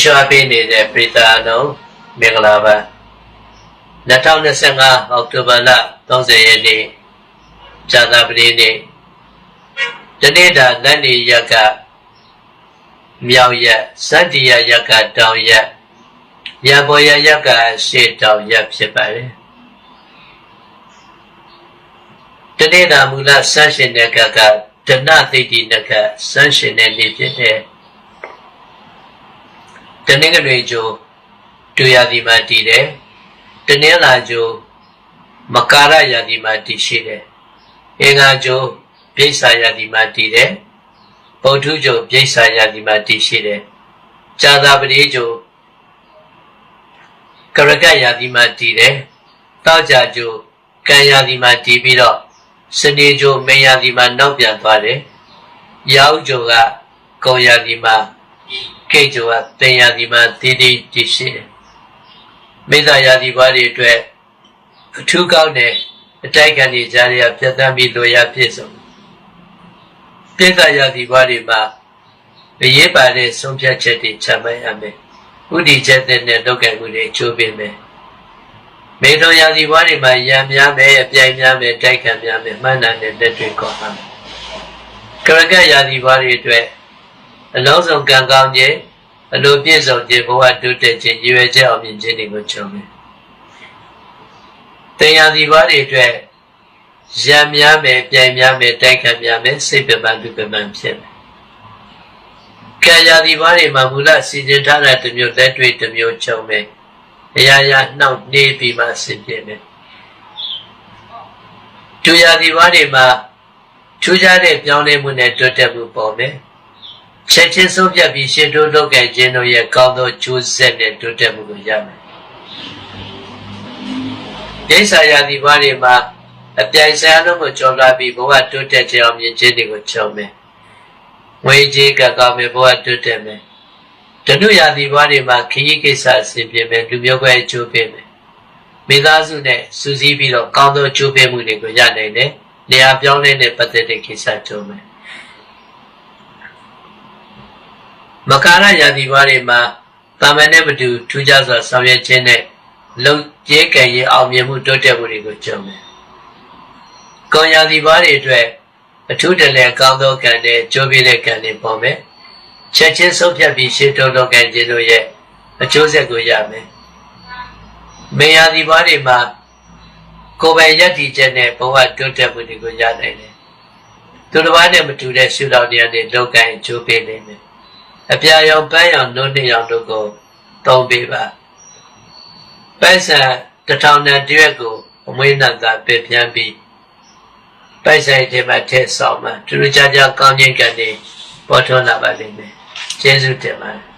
ရှောပေးနေတဲ့ပြည်သားလုံးမင်္ဂလာပါ2025အောက်တိုဘာလ30ရက်နေ့ဇာတာပတိနေ့တနေ့တာလက်နေရက်ကမြောက်ရက်စတ္တိယရက်ကတောင်ရက်ရဘောရရက်ကရှေ့တောင်ရက်ဖြစ်ပါတယ်တနေ့တာမူလဆန်းရှင်တဲ့ကကဒနသိတိနကဆန်းရှင်တဲ့နေ့ဖြစ်တဲ့ တနင်္ဂနွေကျိုးတူရသည်မှာတည်တယ်တနင်္လာကျိုးမကာရရာသီမှာတည်ရှိတယ်အင်္ဂါကျိုးပြိဿာရာသီမှာတည်တယ်ဗုဒ္ဓကျိုးပြိဿာရာသီမှာတည်ရှိတယ်ဇာတာပတိကျိုးကရကရာသီမှာတည်တယ်တောက်ကြကျိုးကံရာသီမှာတည်ပြီးတော့စနေကျိုးမေရာသီမှာနောက်ပြန်သွားတယ်ရောက်ကျိုးကကုံရာသီမှာ ကိတ်ကျိုးကတင်ရာသီမှာတည်တည်တည်ရှိတယ်မိသားရာသီဘွားတွေအတွက်အထူးကောင်းတဲ့အတိုက်ခံနေကြရပြတ်တမ်းပြီးလိုရပြည့်စုံပြည့်သားရာသီဘွားတွေမှာအရေးပါတဲ့ဆုံးဖြတ်ချက်တွေချမှတ်ရမယ်ဥတီချက်တဲ့နဲ့လုပ်ကံမှုတွေအကျိုးပေးမယ်မေထုံရာသီဘွားတွေမှာရံများမယ်အပြိုင်များမယ်တိုက်ခံများမယ်မှန်တယ်တဲ့လက်တွေကောင်းပါမယ်ကရကရာသီဘွားတွေအတွက် အလုံးစုံကံကောင်းခြင်းအလိုပြည့်စုံခြင်းဘဝတိုးတက်ခြင်းရည်ရွယ်ချက်အောင်မြင်ခြင်းတွေကိုကြုံမယ်။တရားစီပါးတွေအတွက်ရံများမယ်ပြိုင်များမယ်တိုက်ခံများမယ်စိတ်ပပန်သူပပန်ဖြစ်မယ်။ကံရာစီပါးတွေမှာမူလစီစဉ်ထားတဲ့တစ်မျိုးလက်တွေ့တစ်မျိုးကြုံမယ်။အရာရာနှောက်နှေးပြီးမှဆင်ပြေမယ်။ဒုရာစီပါးတွေမှာထူးခြားတဲ့ပြောင်းလဲမှုနဲ့တိုးတက်မှုပေါ်မယ်။ ချက်ချင်းဆုံးဖြတ်ပြီးရှင်တို့လုပ်ခဲ့ခြင်းတို့ရဲ့ကောင်းသောကျိုးဆက်နဲ့တိုးတက်မှုကိုရမယ်။ဒိဋ္ဌာယာဒီဘာတွေမှာအပြိုင်ဆိုင်လုံးကိုကြော်လာပြီးဘဝတိုးတက်ခြင်းအောင်မြင်ခြင်းတွေကိုချုံမယ်။ဝေကြီးကကောင်းမယ်ဘဝတိုးတက်မယ်။တနုယာဒီဘာတွေမှာခရီးကိစ္စအဆင်ပြေမယ်လူမျိုးပဲအကျိုးပေးမယ်။မိသားစုနဲ့စူးစီးပြီးတော့ကောင်းသောအကျိုးပေးမှုတွေကိုရနိုင်တယ်။နေရာပြောင်းလဲတဲ့ပတ်သက်တဲ့ကိစ္စကြုံမယ်။ မကာရယာတိဘာတွေမှာတာမန်နဲ့မတူထူးခြားစွာဆောင်ရွက်ခြင်းနဲ့လုံကျဲကံရဲ့အောင်မြင်မှုတိုးတက်မှုတွေကိုကြုံတယ်။ကောယာတိဘာတွေအတွက်အထူးတလဲကောင်းသောကံနဲ့ကြိုးပြတဲ့ကံတွေပေါ်မယ်။ချက်ချင်းဆုံးဖြတ်ပြီးရှေ့တော်တော်ကံခြင်းတို့ရဲ့အကျိုးဆက်ကိုရမယ်။မေယာတိဘာတွေမှာကိုယ်ပိုင်ယက်တီချက်နဲ့ဘဝတိုးတက်မှုတွေကိုရနိုင်တယ်။သူတစ်ပါးနဲ့မတူတဲ့ရှုထောင့်တရားတွေလောကံအကျိုးပေးနိုင်မယ်။ အပြာရောင်ပန်းရောင်နှုတ်နှစ်ရောင်တို့ကိုသုံးပေးပါပိုက်ဆံတထောင်တန်တရွက်ကိုအမွေးနတ်သာပြပြန်းပြီးပိုက်ဆိုင်ထဲမှာထည့်ဆောင်မှသူတို့ကြကြကောင်းခြင်းကံတွေပေါ်ထွန်းလာပါလိမ့်မယ်ကျေးဇူးတင်ပါတယ်